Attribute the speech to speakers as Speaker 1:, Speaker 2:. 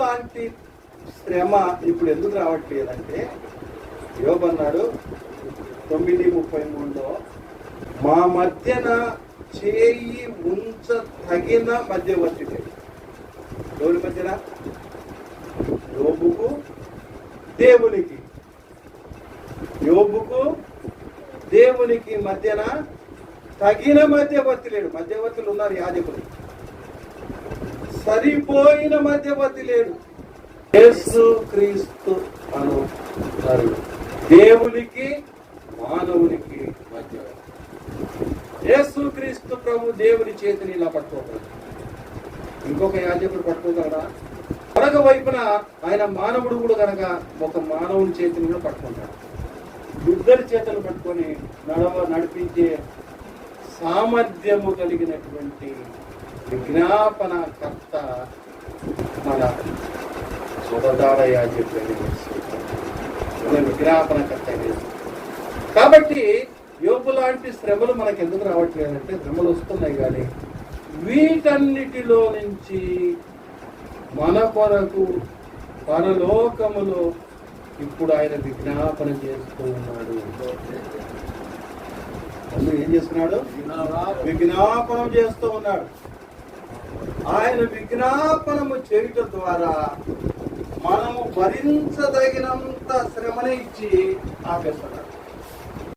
Speaker 1: లాంటి శ్రమ ఇప్పుడు ఎందుకు రావట్లేదంటే యోగన్నాడు అన్నాడు తొమ్మిది ముప్పై మూడులో మా మధ్యన చేయి ఉంచ తగిన మధ్యవర్తి ఎవరి మధ్యన? యోబుకు దేవునికి. యోబుకు దేవునికి మధ్యన తగిన మధ్యవర్తి లేడు. మధ్యవర్తులు ఉన్నారు యాజకులు. సరిపోయిన మధ్యవర్తి లేడు. యేసు క్రీస్తు అను దేవునికి మానవునికి మధ్యవర్తి యేసు క్రీస్తు ప్రభు దేవుని చేతిని ఇలా పట్టుకోగలడు. ఇంకొక యాజకుడు పట్టుకోగలరా మరొక వైపున ఆయన మానవుడు కూడా కనుక ఒక మానవుని చేతిని కూడా పట్టుకుంటాడు. ఇద్దరి చేతులు పట్టుకొని నడవ నడిపించే సామర్థ్యము కలిగినటువంటి విజ్ఞాపన కర్త మన సుధదార యాజకుడు మన విజ్ఞాపన కర్త కాబట్టి యోపు లాంటి శ్రమలు మనకు ఎందుకు రావట్లేదంటే శ్రమలు వస్తున్నాయి కానీ వీటన్నిటిలో నుంచి మన కొరకు పరలోకములో ఇప్పుడు ఆయన విజ్ఞాపన చేస్తూ ఉన్నాడు. ఏం చేస్తున్నాడు? విజ్ఞాపనం చేస్తూ ఉన్నాడు. ఆయన విజ్ఞాపనము చేయుట ద్వారా మనము భరించదగినంత శ్రమని ఇచ్చి ఆపేస్తున్నాడు